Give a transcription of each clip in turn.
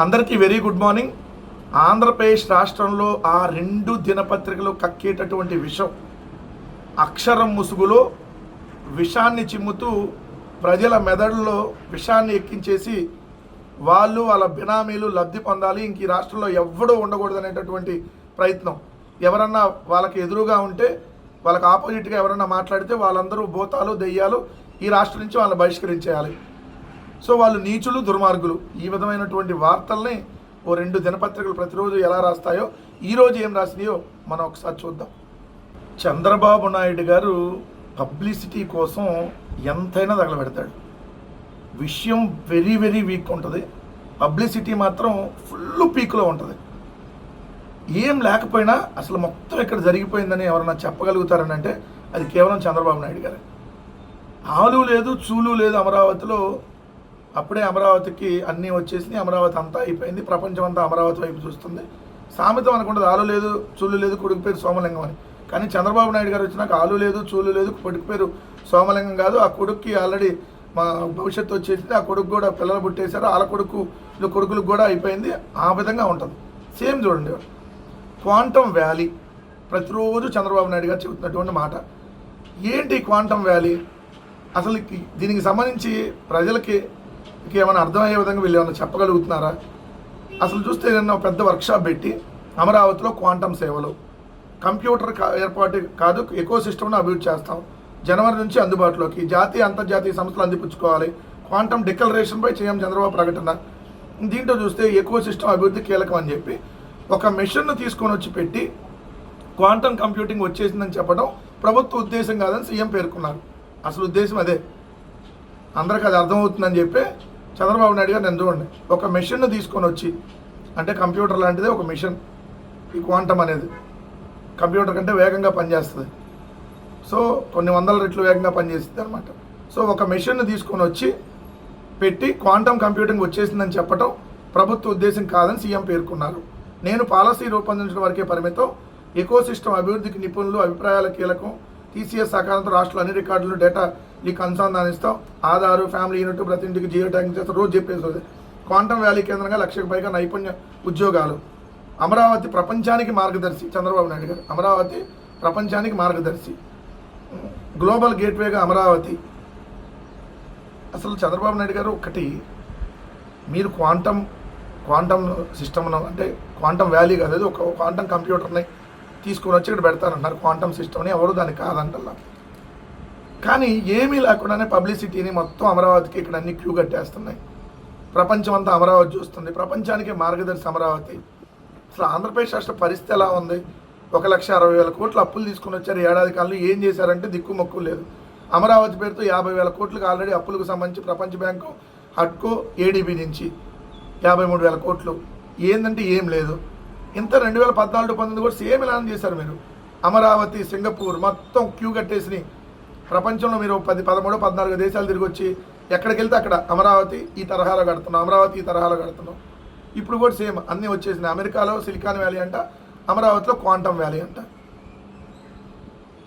అందరికీ very good morning. Andhra Pradesh రాష్ట్రంలో ఆ రెండు దినపత్రికలు కక్కేటటువంటి విషం. అక్షరం ముసుగులో విషాన్ని చిమ్ముతూ ప్రజల మెదడులో విషాన్ని ఎక్కించేసి వాళ్ళు వాళ్ళ బినామీలు లబ్ధి పొందాలి ఇంక ఈ రాష్ట్రంలో ఎవ్వడూ ఉండకూడదు అనేటటువంటి ప్రయత్నం. ఎవరన్నా వాళ్ళకి ఎదురుగా ఉంటే వాళ్ళకి ఆపోజిట్గా ఎవరన్నా మాట్లాడితే వాళ్ళందరూ భూతాలు దెయ్యాలు ఈ రాష్ట్రం నుంచి వాళ్ళని బహిష్కరించేయాలి. సో వాళ్ళు నీచులు దుర్మార్గులు. ఈ విధమైనటువంటి వార్తల్ని ఓ రెండు దినపత్రికలు ప్రతిరోజు ఎలా రాస్తాయో ఈరోజు ఏం రాసినాయో మనం ఒకసారి చూద్దాం. చంద్రబాబు నాయుడు గారు పబ్లిసిటీ కోసం ఎంతైనా తగలబెడతాడు. విషయం వెరీ వెరీ వీక్ ఉంటుంది. పబ్లిసిటీ మాత్రం ఫుల్ పీక్లో ఉంటుంది. ఏం లేకపోయినా అసలు మొత్తం ఇక్కడ జరిగిపోయిందని ఎవరన్నా చెప్పగలుగుతారని అంటే అది కేవలం చంద్రబాబు నాయుడు గారే. ఆలు లేదు చూలు లేదు అమరావతిలో అప్పుడే అమరావతికి అన్నీ వచ్చేసినాయి అమరావతి అంతా అయిపోయింది ప్రపంచం అంతా అమరావతి వైపు చూస్తుంది. సామెతం అనుకుంటుంది ఆలు లేదు చూలు లేదు కొడుకు పేరు సోమలింగం అని. కానీ చంద్రబాబు నాయుడు గారు వచ్చినాక ఆలు లేదు చూలు లేదు కొడుకు పేరు సోమలింగం కాదు. ఆ కొడుక్కి ఆల్రెడీ మా భవిష్యత్తు వచ్చేసింది ఆ కొడుకు కూడా పిల్లలు పుట్టేశారు వాళ్ళ కొడుకు కొడుకులకు కూడా అయిపోయింది ఆ విధంగా ఉంటుంది. సేమ్ చూడండి క్వాంటమ్ వ్యాలీ ప్రతిరోజు చంద్రబాబు నాయుడు గారు చెబుతున్నటువంటి మాట. ఏంటి క్వాంటమ్ వ్యాలీ? అసలు దీనికి సంబంధించి ప్రజలకి ఇంకేమైనా అర్థమయ్యే విధంగా వీళ్ళు ఏమైనా చెప్పగలుగుతున్నారా? అసలు చూస్తే ఏదైనా పెద్ద వర్క్షాప్ పెట్టి అమరావతిలో క్వాంటమ్ సేవలు కంప్యూటర్ కా- ఏర్పాటు కాదు ఎకో సిస్టమ్ను అభివృద్ధి చేస్తాం. జనవరి నుంచి అందుబాటులోకి జాతీయ అంతర్జాతీయ సంస్థలు అందిపుచ్చుకోవాలి. క్వాంటమ్ డిక్లరేషన్పై సీఎం చంద్రబాబు ప్రకటన. దీంట్లో చూస్తే ఎకో సిస్టమ్ అభివృద్ధి కీలకం అని చెప్పి ఒక మిషన్ను తీసుకొని వచ్చి పెట్టి క్వాంటమ్ కంప్యూటింగ్ వచ్చేసిందని చెప్పడం ప్రభుత్వ ఉద్దేశం కాదని సీఎం పేర్కొన్నారు. అసలు ఉద్దేశం అదే. అందరికి అది అర్థమవుతుందని చెప్పి చంద్రబాబు నాయుడు గారు నేను చూడండి. ఒక మెషిన్ను తీసుకొని వచ్చి అంటే కంప్యూటర్ లాంటిదే ఒక మిషన్ ఈ క్వాంటమ్ అనేది. కంప్యూటర్ కంటే వేగంగా పనిచేస్తుంది. సో కొన్ని వందల రెట్లు వేగంగా పనిచేస్తుంది అనమాట సో ఒక మెషిన్ను తీసుకొని వచ్చి పెట్టి క్వాంటమ్ కంప్యూటింగ్ వచ్చేసిందని చెప్పడం ప్రభుత్వ ఉద్దేశం కాదని సీఎం పేర్కొన్నారు. నేను పాలసీ రూపొందించడం వరకే పరిమితం. ఎకో సిస్టమ్ అభివృద్ధికి నిపుణులు అభిప్రాయాల కీలకం. టీసీఎస్ సకాలంతో రాష్ట్రంలో అన్ని రికార్డులు డేటా నీకు అనుసంధానిస్తాం ఆధారు ఫ్యామిలీ యూనిట్ ప్రతి ఇంటికి జియో ట్యాగింగ్ చేస్తాం రోజు చెప్పేసి క్వాంటమ్ వ్యాలీ కేంద్రంగా లక్షకు పైగా నైపుణ్య ఉద్యోగాలు. అమరావతి ప్రపంచానికి మార్గదర్శి చంద్రబాబు నాయుడు గారు. అమరావతి ప్రపంచానికి మార్గదర్శి. గ్లోబల్ గేట్వేగా అమరావతి. అసలు చంద్రబాబు నాయుడు గారు ఒకటి మీరు క్వాంటమ్ క్వాంటమ్ సిస్టమ్ను అంటే క్వాంటమ్ వ్యాలీ కాదు ఒక క్వాంటమ్ కంప్యూటర్ని తీసుకుని వచ్చి ఇక్కడ పెడతారంటున్నారు క్వాంటమ్ సిస్టమ్ని ఎవరు దానికి కాదంటల్లా. కానీ ఏమీ లేకుండానే పబ్లిసిటీని మొత్తం అమరావతికి ఇక్కడ అన్ని క్యూ కట్టేస్తున్నాయి. ప్రపంచం అంతా అమరావతి చూస్తుంది. ప్రపంచానికి మార్గదర్శి అమరావతి. అసలు ఆంధ్రప్రదేశ్ రాష్ట్ర పరిస్థితి ఎలా ఉంది? ఒక లక్ష అరవై వేల కోట్లు అప్పులు తీసుకుని వచ్చారు. ఏడాది కాలంలో ఏం చేశారంటే దిక్కు మొక్కు లేదు. అమరావతి పేరుతో యాభై వేల కోట్లకు ఆల్రెడీ అప్పులకు సంబంధించి ప్రపంచ బ్యాంకు హడ్కో ఏడీబీ నుంచి యాభై మూడు వేల కోట్లు. ఏందంటే ఏం లేదు. ఇంత రెండు వేల పద్నాలుగు పంతొమ్మిది కూడా సేమ్ ఇలానే చేశారు మీరు. అమరావతి సింగపూర్ మొత్తం క్యూ కట్టేసినాయి. ప్రపంచంలో మీరు పది పదమూడు పద్నాలుగు దేశాలు తిరిగి వచ్చి ఎక్కడికి వెళ్తే అక్కడ అమరావతి ఈ తరహాలో కడుతున్నాం అమరావతి ఈ తరహాలో కడుతున్నాం. ఇప్పుడు కూడా సేమ్ అన్నీ వచ్చేసినాయి. అమెరికాలో సిలికాన్ వ్యాలీ అంట అమరావతిలో క్వాంటమ్ వ్యాలీ అంట.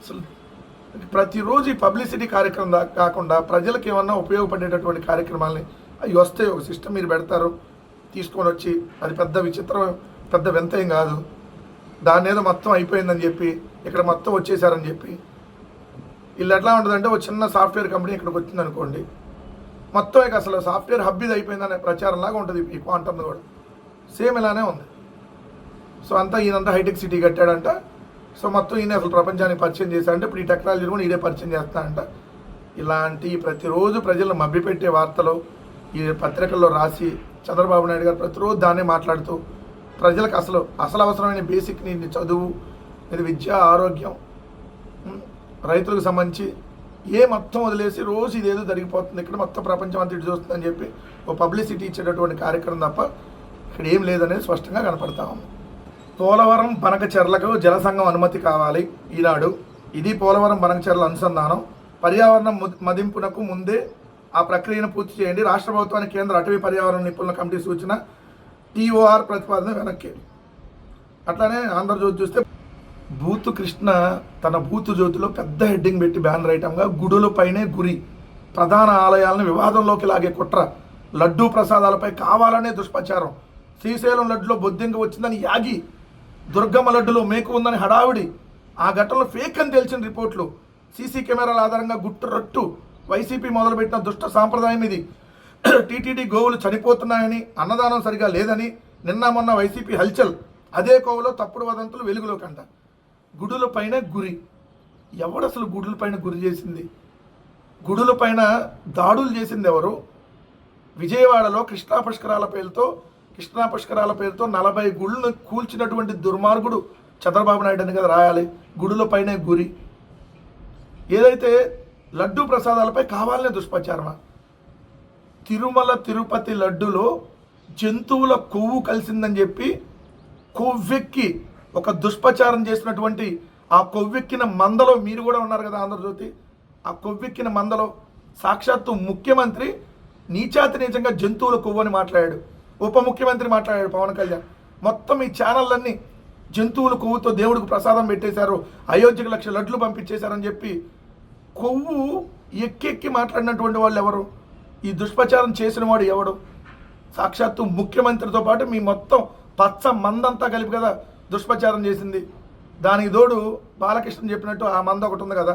అసలు ప్రతిరోజు ఈ పబ్లిసిటీ కార్యక్రమం కాకుండా ప్రజలకు ఏమన్నా ఉపయోగపడేటటువంటి కార్యక్రమాలని అవి వస్తే ఒక సిస్టమ్ మీరు పెడతారు తీసుకొని వచ్చి అది పెద్ద విచిత్రం పెద్ద వింత ఏం కాదు. దాని ఏదో మొత్తం అయిపోయిందని చెప్పి ఇక్కడ మొత్తం వచ్చేసారని చెప్పి వీళ్ళు ఎట్లా ఉంటుందంటే ఒక చిన్న సాఫ్ట్వేర్ కంపెనీ ఇక్కడికి వచ్చింది అనుకోండి మొత్తం ఇక అసలు సాఫ్ట్వేర్ హబ్ ఇది అయిపోయిందనే ప్రచారం లాగా ఉంటుంది ఈ క్వాంటమ్ కూడా. సేమ్ ఇలానే ఉంది. సో అంతా ఈయనంతా హైటెక్ సిటీ కట్టాడంట. సో మొత్తం ఈయన అసలు ప్రపంచానికి పరిచయం చేశాడంటే. ఇప్పుడు ఈ టెక్నాలజీ కూడా ఈడే పరిచయం చేస్తాడంట. ఇలాంటి ప్రతిరోజు ప్రజలను మభ్యపెట్టే వార్తలు ఈ పత్రికల్లో రాసి చంద్రబాబు నాయుడు గారు ప్రతిరోజు దాన్నే మాట్లాడుతూ ప్రజలకు అసలు అసలు అవసరమైన బేసిక్ నీ చదువు ఇది విద్య ఆరోగ్యం రైతులకు సంబంధించి ఏ మొత్తం వదిలేసి రోజు ఇదేదో జరిగిపోతుంది. ఇక్కడ మొత్తం ప్రపంచం అంతా ఇటు చూస్తుందని చెప్పి ఓ పబ్లిసిటీ ఇచ్చేటటువంటి కార్యక్రమం తప్ప ఇక్కడ ఏం లేదనేది స్పష్టంగా కనపడతా ఉంది. పోలవరం బనకచెర్లకు జలసంఘం అనుమతి కావాలి ఈనాడు. ఇది పోలవరం బనకచెర్ల అనుసంధానం. పర్యావరణ మదింపునకు ముందే ఆ ప్రక్రియను పూర్తి చేయండి. రాష్ట్ర ప్రభుత్వానికి కేంద్ర అటవీ పర్యావరణ నిపుణుల కమిటీ సూచన టీఓఆర్ ప్రతిపాదన వెనక్కి. అట్లానే ఆంధ్రజ్యోతి చూస్తే బూతు కృష్ణ తన బూతు జ్యోతిలో పెద్ద హెడ్డింగ్ పెట్టి బ్యానర్ ఐటమ్గా గుడుల పైనే గురి ప్రధాన ఆలయాలను వివాదంలోకి లాగే కుట్ర లడ్డూ ప్రసాదాలపై కావాలనే దుష్ప్రచారం శ్రీశైలం లడ్డులో బొద్దింక వచ్చిందని యాగి దుర్గమ్మ లడ్డులో మేకు ఉందని హడావిడి ఆ ఘటనలో ఫేక్ అని తెలిసిన రిపోర్ట్లు సీసీ కెమెరాల ఆధారంగా గుట్టు రట్టు వైసీపీ మొదలుపెట్టిన దుష్ట సాంప్రదాయం ఇది. టీటీడీ గోవులు చనిపోతున్నాయని అన్నదానం సరిగా లేదని నిన్న మొన్న వైసీపీ హల్చల్ అదే కోవలో తప్పుడు వదంతులు వెలుగులో గుడుల పైన గురి. ఎవడు అసలు గుడుల పైన గురి చేసింది? గుడుల పైన దాడులు చేసింది ఎవరు? విజయవాడలో కృష్ణా పుష్కరాల పేరుతో కృష్ణా పుష్కరాల పేరుతో నలభై గుళ్ళను కూల్చినటువంటి దుర్మార్గుడు చంద్రబాబు నాయుడు అని కదా రాయాలి. గుడుల పైనే గురి. ఏదైతే లడ్డు ప్రసాదాలపై కావాలనే దుష్ప్రచారమా? తిరుమల తిరుపతి లడ్డులో జంతువుల కొవ్వు కలిసిందని చెప్పి కొవ్వెక్కి ఒక దుష్ప్రచారం చేసినటువంటి ఆ కొవ్వెక్కిన మందలో మీరు కూడా ఉన్నారు కదా ఆంధ్రజ్యోతి. ఆ కొవ్వెక్కిన మందలో సాక్షాత్తు ముఖ్యమంత్రి నీచాతి నీచంగా జంతువుల కొవ్వు అని మాట్లాడాడు. ఉప ముఖ్యమంత్రి మాట్లాడాడు పవన్ కళ్యాణ్. మొత్తం ఈ ఛానళ్ళన్నీ జంతువుల కొవ్వుతో దేవుడికి ప్రసాదం పెట్టేశారు. అయోధ్యకు లక్ష లడ్లు పంపించేశారని చెప్పి కొవ్వు ఎక్కెక్కి మాట్లాడినటువంటి వాళ్ళు ఎవరు? ఈ దుష్ప్రచారం చేసిన వాడు ఎవడు? సాక్షాత్తు ముఖ్యమంత్రితో పాటు మీ మొత్తం పచ్చ మందంతా కలిపి కదా దుష్ప్రచారం చేసింది. దానికి తోడు బాలకృష్ణ చెప్పినట్టు ఆ మంద ఒకటి ఉంది కదా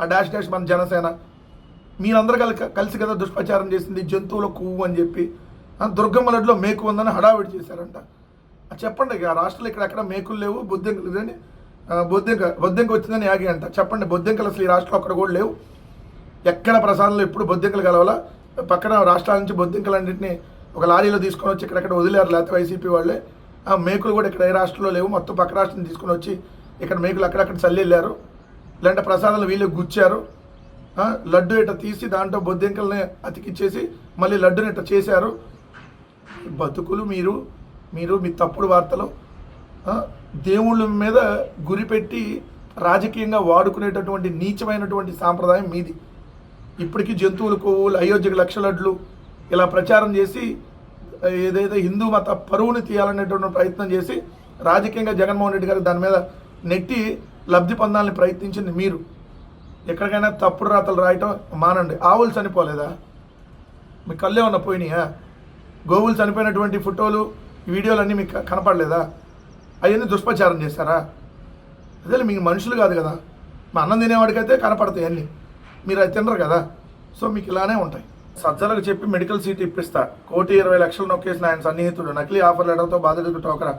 ఆ డాష్ డాష్ మన జనసేన. మీరందరూ కలి కలిసి కదా దుష్ప్రచారం చేసింది జంతువుల కొవ్వు అని చెప్పి. దుర్గమ్మలడ్లో దుర్గమ్మ మేకు ఉందని హడావిడి చేశారంట. చెప్పండి ఇక ఆ రాష్ట్రంలో ఇక్కడెక్కడ మేకులు లేవు బొద్దింకలు ఇదండి బొద్దింక బొద్దింక వచ్చిందని యాగి అంట. చెప్పండి బొద్దింకలు అసలు ఈ రాష్ట్రంలో అక్కడ కూడా లేవు? ఎక్కడ ప్రసాదంలో ఎప్పుడు బొద్దింకలు కలవాలా? పక్కన రాష్ట్రాల నుంచి బొద్దింకలన్నింటినీ ఒక లారీలో తీసుకొని వచ్చి ఇక్కడెక్కడ వదిలేరు లేకపోతే వైసీపీ వాళ్ళే. ఆ మేకులు కూడా ఇక్కడ ఏ రాష్ట్రంలో లేవు. మొత్తం పక్క రాష్ట్రం తీసుకుని వచ్చి ఇక్కడ మేకులు అక్కడక్కడ చల్లి వెళ్ళారు. లేదంటే ప్రసాదాలు వీళ్ళు గుచ్చారు. లడ్డు ఇట్ట తీసి దాంట్లో బొద్దింకల్ని అతికిచ్చేసి మళ్ళీ లడ్డుని ఇట్ట చేశారు. బతుకులు మీరు మీరు మీ తప్పుడు వార్తలు దేవుళ్ళ మీద గురిపెట్టి రాజకీయంగా వాడుకునేటటువంటి నీచమైనటువంటి సాంప్రదాయం మీది. ఇప్పటికీ జంతువుల కొవ్వులు అయోధ్యకు లక్ష లడ్లు ఇలా ప్రచారం చేసి ఏదైతే హిందూ మత పరువుని తీయాలనేటువంటి ప్రయత్నం చేసి రాజకీయంగా జగన్మోహన్ రెడ్డి గారు దాని మీద నెట్టి లబ్ధి పొందాలని ప్రయత్నించింది మీరు. ఎక్కడికైనా తప్పుడు రాతలు రాయటం మానండి. ఆవులు చనిపోలేదా? మీ కళ్ళే ఉన్న పోయినాయా? గోవులు చనిపోయినటువంటి ఫోటోలు వీడియోలు అన్నీ మీకు కనపడలేదా? అవన్నీ దుష్ప్రచారం చేశారా? అదే మీకు మనుషులు కాదు కదా. మా అన్నం తినేవాడికైతే కనపడతాయి అన్నీ. మీరు అది తినరు కదా. సో మీకు ఇలానే ఉంటాయి. సజ్జలకు చెప్పి మెడికల్ సీట్ ఇప్పిస్తా. కోటి ఇరవై లక్షలు నొక్కేసిన ఆయన సన్నిహితుడు. నకిలీ ఆఫర్ లెటర్తో బాధితుడు టోకరా.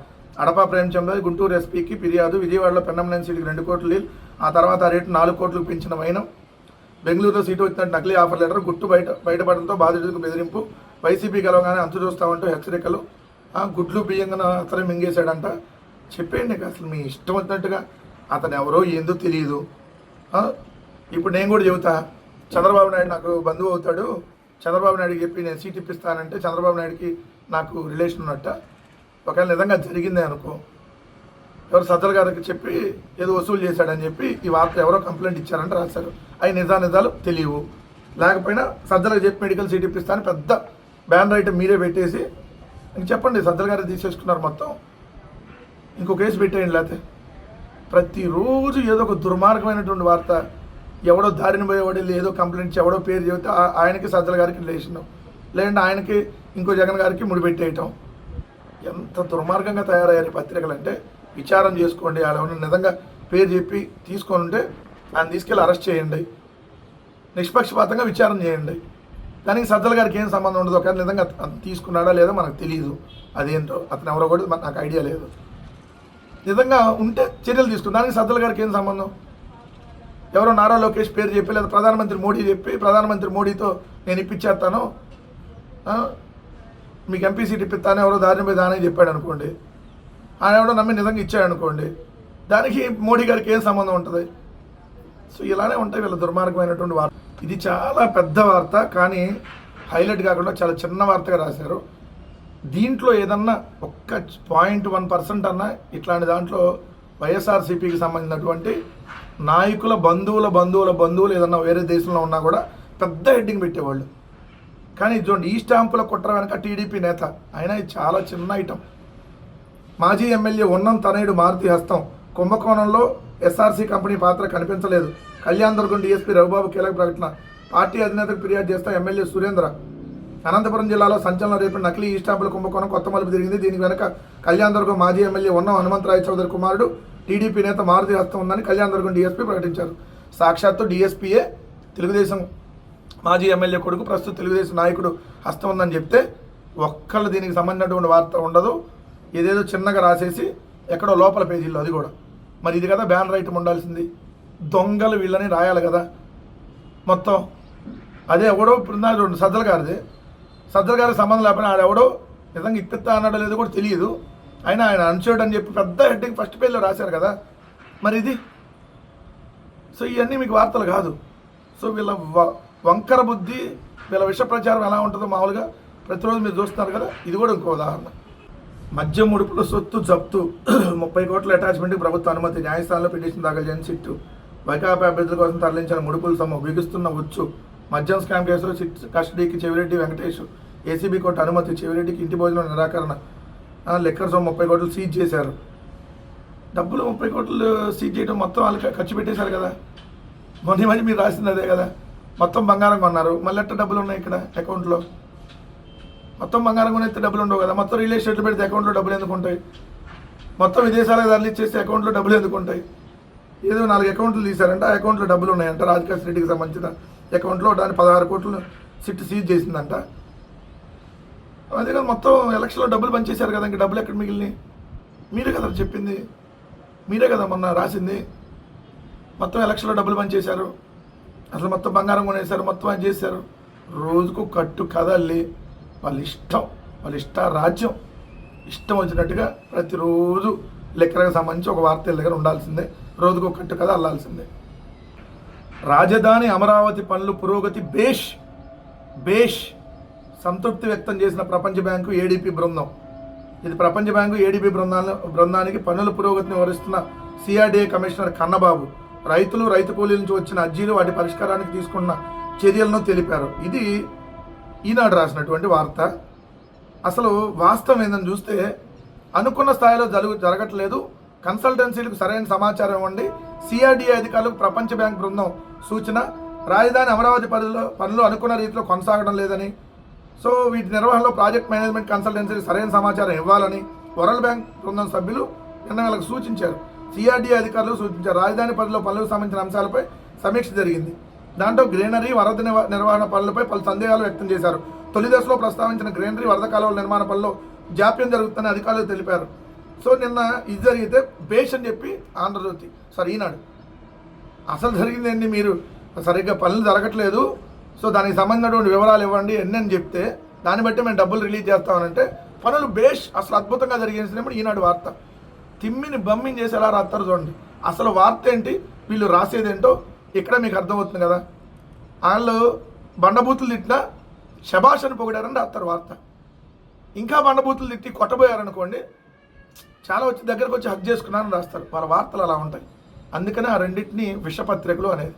అడపా ప్రేమచంద్ర గుంటూరు ఎస్పీకి ఫిర్యాదు. విజయవాడలో పెన్నమనేని సీటుకి రెండు కోట్లు లీల్. ఆ తర్వాత ఆ రేటు నాలుగు కోట్లకు పెంచిన వైనం. బెంగళూరులో సీటు వచ్చినట్టు నకిలీ ఆఫర్ లెటర్ గుట్టు బయట బయటపడడంతో బాధితుడికి బెదిరింపు. వైసీపీ గెలవగానే అంతు చూస్తామంటూ హెచ్చరికలు. గుడ్లు బియ్యంగా అతనే మింగేశాడంట. చెప్పేయండి అసలు మీ ఇష్టం వచ్చినట్టుగా. అతను ఎవరో ఏందో తెలియదు ఇప్పుడు నేను కూడా చెబుతా. చంద్రబాబు నాయుడు నాకు బంధువు అవుతాడు. చంద్రబాబు నాయుడు చెప్పి నేను సీట్ ఇప్పిస్తానంటే చంద్రబాబు నాయుడుకి నాకు రిలేషన్ ఉన్నట్ట. ఒకవేళ నిజంగా జరిగిందే అనుకో ఎవరు సజ్జల గారికి చెప్పి ఏదో వసూలు చేశాడని చెప్పి ఈ వార్త ఎవరో కంప్లైంట్ ఇచ్చారంటే రాశారు. అవి నిజా నిజాలు తెలియవు. లేకపోయినా సజ్జలకు చెప్పి మెడికల్ సీట్ ఇప్పిస్తాను పెద్ద బ్యాన్ రైట్ మీరే పెట్టేసి ఇంక చెప్పండి సజ్జల గారు తీసేసుకున్నారు మొత్తం. ఇంకో కేసు పెట్టేయండి లేకపోతే. ప్రతిరోజు ఏదో ఒక దుర్మార్గమైనటువంటి వార్త ఎవడో దారిని పోయేవాడు ఏదో కంప్లైంట్ ఎవడో పేరు చెబితే ఆయనకి సజ్జల గారికి రిలేషన్ లేదంటే ఆయనకి ఇంకో జగన్ గారికి ముడిపెట్టేయటం ఎంత దుర్మార్గంగా తయారయ్యారు పత్రికలు అంటే విచారం చేసుకోండి అలా ఏమైనా నిజంగా పేరు చెప్పి తీసుకొని ఉంటే ఆయన తీసుకెళ్ళి అరెస్ట్ చేయండి. నిష్పక్షపాతంగా విచారణ చేయండి. దానికి సజ్జల గారికి ఏం సంబంధం ఉండదు. ఒకవేళ నిజంగా తీసుకున్నాడా లేదో మనకు తెలియదు అదేంటో అతను ఎవరో కూడా నాకు ఐడియా లేదు. నిజంగా ఉంటే చర్యలు తీసుకుని దానికి సజ్జల గారికి ఏం సంబంధం? ఎవరో నారా లోకేష్ పేరు చెప్పి లేదా ప్రధానమంత్రి మోడీ చెప్పి ప్రధానమంత్రి మోడీతో నేను ఇప్పించేస్తాను. మీకు ఎంపీ సీట్ ఇప్పిస్తాను ఎవరో దారిని మీద దాని చెప్పాడు అనుకోండి. ఆయన ఎవడో నమ్మి నిజంగా ఇచ్చాడు అనుకోండి. దానికి మోడీ గారికి ఏం సంబంధం ఉంటుంది? సో ఇలానే ఉంటాయి వీళ్ళ దుర్మార్గమైనటువంటి వార్త. ఇది చాలా పెద్ద వార్త కానీ హైలైట్ కాకుండా చాలా చిన్న వార్తగా రాశారు. దీంట్లో ఏదన్నా ఒక్క పాయింట్ వన్ పర్సెంట్ అన్నా ఇట్లాంటి దాంట్లో వైఎస్ఆర్సీపీకి సంబంధించినటువంటి నాయకుల బంధువుల బంధువుల బంధువులు ఏదన్నా వేరే దేశంలో ఉన్నా కూడా పెద్ద హెడ్డింగ్ పెట్టేవాళ్ళు. కానీ ఇది చూడండి ఈ స్టాంపుల కుట్ర వెనక టీడీపీ నేత. అయినా ఇది చాలా చిన్న ఐటమ్. మాజీ ఎమ్మెల్యే ఉన్నం తనయుడు మారుతి హస్తం కుంభకోణంలో ఎస్ఆర్సీ కంపెనీ పాత్ర కనిపించలేదు. కళ్యాణ్ దుర్గం డీఎస్పీ రఘుబాబు కీలక ప్రకటన. పార్టీ అధినేతకు ఫిర్యాదు చేస్తా ఎమ్మెల్యే సురేంద్ర. అనంతపురం జిల్లాలో సంచలనం రేపు నకిలీ ఈ స్టాంపుల కుంభకోణం కొత్త మలుపు తిరిగింది. దీనికి వెనక కళ్యాణదుర్గం మాజీ ఎమ్మెల్యే ఉన్న హనుమంతరాయ చౌదరి కుమారుడు టీడీపీ నేత మారుతి హస్తం ఉందని కళ్యాణ్ కళ్యాణదుర్గం డీఎస్పీ ప్రకటించారు. సాక్షాత్తు డీఎస్పీయే తెలుగుదేశం మాజీ ఎమ్మెల్యే కొడుకు ప్రస్తుత తెలుగుదేశం నాయకుడు హస్తం ఉందని చెప్తే ఒక్కళ్ళు దీనికి సంబంధించినటువంటి వార్త ఉండదు. ఏదేదో చిన్నగా రాసేసి ఎక్కడో లోపల పేజీల్లో అది కూడా. మరి ఇది కదా బ్యానర్ ఐటమ్ ఉండాల్సింది. దొంగలు వీళ్ళని రాయాలి కదా. మొత్తం అదే ఎవడో బృందా చూడండి సజ్జల గారిది. సజ్జల గారికి సంబంధం లేకపోయినా ఆడెవడో నిజంగా ఇప్పిస్తా అన్నాడో లేదో కూడా తెలియదు. అయినా ఆయన అన్షూర్డ్ అని చెప్పి పెద్ద హెడ్డింగ్ ఫస్ట్ పేజ్లో రాశారు కదా. మరి ఇది? సో ఇవన్నీ మీకు వార్తలు కాదు. సో వీళ్ళ వ- వంకర బుద్ధి వీళ్ళ విష ప్రచారం ఎలా ఉంటుందో మామూలుగా ప్రతిరోజు మీరు చూస్తున్నారు కదా. ఇది కూడా ఇంకో ఉదాహరణ. మద్యం ముడుపుల సొత్తు జప్తు ముప్పై కోట్ల అటాచ్మెంట్కి ప్రభుత్వ అనుమతి న్యాయస్థానంలో పిటిషన్ దాఖలు చేయని సిట్టు వైకాపా అభ్యర్థుల కోసం తరలించిన ముడుపుల సొమ్ము బిగుస్తున్న ఉచ్చు మద్యం స్కామ్ కేసులో సిట్ కస్టడీకి చెవిరెడ్డి వెంకటేష్ ఏసీబీ కోర్టు అనుమతి చెవిరెడ్డికి ఇంటి భోజనం నిరాకరణ లెక్కర్స్ సొమ్ము ముప్పై కోట్లు సీజ్ చేశారు. డబ్బులు ముప్పై కోట్లు సీజ్ చేయడం మొత్తం వాళ్ళకి ఖర్చు పెట్టేశారు కదా. మొన్న మధ్య మీరు రాసింది అదే కదా. మొత్తం బంగారం కొన్నారు. మళ్ళీ ఎట్ట డబ్బులు ఉన్నాయి ఇక్కడ అకౌంట్లో మొత్తం బంగారం కొనేస్తే డబ్బులు ఉండవు కదా. మొత్తం రియల్ ఎస్టేట్లు పెడితే అకౌంట్లో డబ్బులు ఎందుకు ఉంటాయి? మొత్తం విదేశాలకు తరలిచ్చేస్తే అకౌంట్లో డబ్బులు ఎందుకు ఉంటాయి? ఏదో నాలుగు అకౌంట్లు తీశారంటే ఆ అకౌంట్లో డబ్బులు ఉన్నాయంట. రాజకేష్ రెడ్డికి సంబంధించిన అకౌంట్లో దాని పదహారు కోట్లు సిట్ సీజ్ చేసిందంట. అదే మొత్తం ఎలక్షన్లో డబ్బులు పనిచేశారు కదా ఇంకా డబ్బులు ఎక్కడ మిగిలినాయి? మీరే కదా చెప్పింది. మీరే కదా మొన్న రాసింది. మొత్తం ఎలక్షన్లో డబ్బులు పనిచేశారు అసలు మొత్తం బంగారం కొనేశారు మొత్తం అది చేశారు. రోజుకు కట్టు కదల్లి వాళ్ళ ఇష్టం వాళ్ళ ఇష్ట రాజ్యం ఇష్టం వచ్చినట్టుగా ప్రతిరోజు లెక్కలకు సంబంధించి ఒక వార్త దగ్గర ఉండాల్సిందే. రోజుకు ఒక కట్టు కథ అల్లాల్సిందే. రాజధాని అమరావతి పనులు పురోగతి బేష్ బేష్. సంతృప్తి వ్యక్తం చేసిన ప్రపంచ బ్యాంకు ఏడీపీ బృందం. ఇది ప్రపంచ బ్యాంకు ఏడీపీ బృందాల బృందానికి పనుల పురోగతిని వివరిస్తున్న సిఆర్డీఏ కమిషనర్ కన్నబాబు. రైతులు రైతు కూలీల నుంచి వచ్చిన అర్జీలు వాటి పరిష్కారానికి తీసుకున్న చర్యలను తెలిపారు. ఇది ఈనాడు రాసినటువంటి వార్త. అసలు వాస్తవం ఏందని చూస్తే అనుకున్న స్థాయిలో జరుగు జరగట్లేదు. కన్సల్టెన్సీలకు సరైన సమాచారం ఇవ్వండి. సిఆర్డీఏ అధికారులకు ప్రపంచ బ్యాంక్ బృందం సూచన. రాజధాని అమరావతి పనులు పనులు అనుకున్న రీతిలో కొనసాగడం లేదని సో వీటి నిర్వహణలో ప్రాజెక్ట్ మేనేజ్మెంట్ కన్సల్టెన్సీకి సరైన సమాచారం ఇవ్వాలని వరల్డ్ బ్యాంక్ బృందం సభ్యులు నిన్న వాళ్ళకు సూచించారు. సిఆర్డీ అధికారులు సూచించారు. రాజధాని పనిలో పనులకు సంబంధించిన అంశాలపై సమీక్ష జరిగింది. దాంట్లో గ్రీనరీ వరద నివ- నిర్వహణ పనులపై పలు సందేహాలు వ్యక్తం చేశారు. తొలి దశలో ప్రస్తావించిన గ్రీనరీ వరద కాలువల నిర్మాణ పనుల్లో జాప్యం జరుగుతుందని అధికారులు తెలిపారు. సో నిన్న ఇది జరిగితే బేష్ అని చెప్పి ఆంధ్రజ్యోతి సారీ ఈనాడు. అసలు జరిగిందండి మీరు? సరిగ్గా పనులు జరగట్లేదు. సో దానికి సంబంధించినటువంటి వివరాలు ఇవ్వండి ఎన్ని అని చెప్తే దాన్ని బట్టి మేము డబ్బులు రిలీజ్ చేస్తామనంటే పనులు బేష్ అసలు అద్భుతంగా జరిగేసినప్పుడు ఈనాడు వార్త. తిమ్మిని బమ్మిని చేసి ఎలా రాస్తారు చూడండి. అసలు వార్త ఏంటి? వీళ్ళు రాసేదేంటో ఇక్కడ మీకు అర్థమవుతుంది కదా. వాళ్ళు బండబూతులు తిట్టినా శబాష్ అని పొగిడారని రాస్తారు వార్త. ఇంకా బండబూతులు తిట్టి కొట్టబోయారనుకోండి చాలా వచ్చి దగ్గరకు వచ్చి హక్ చేసుకున్నారని రాస్తారు. వాళ్ళ వార్తలు అలా ఉంటాయి. అందుకనే ఆ రెండింటిని విషపత్రికలు అనేది.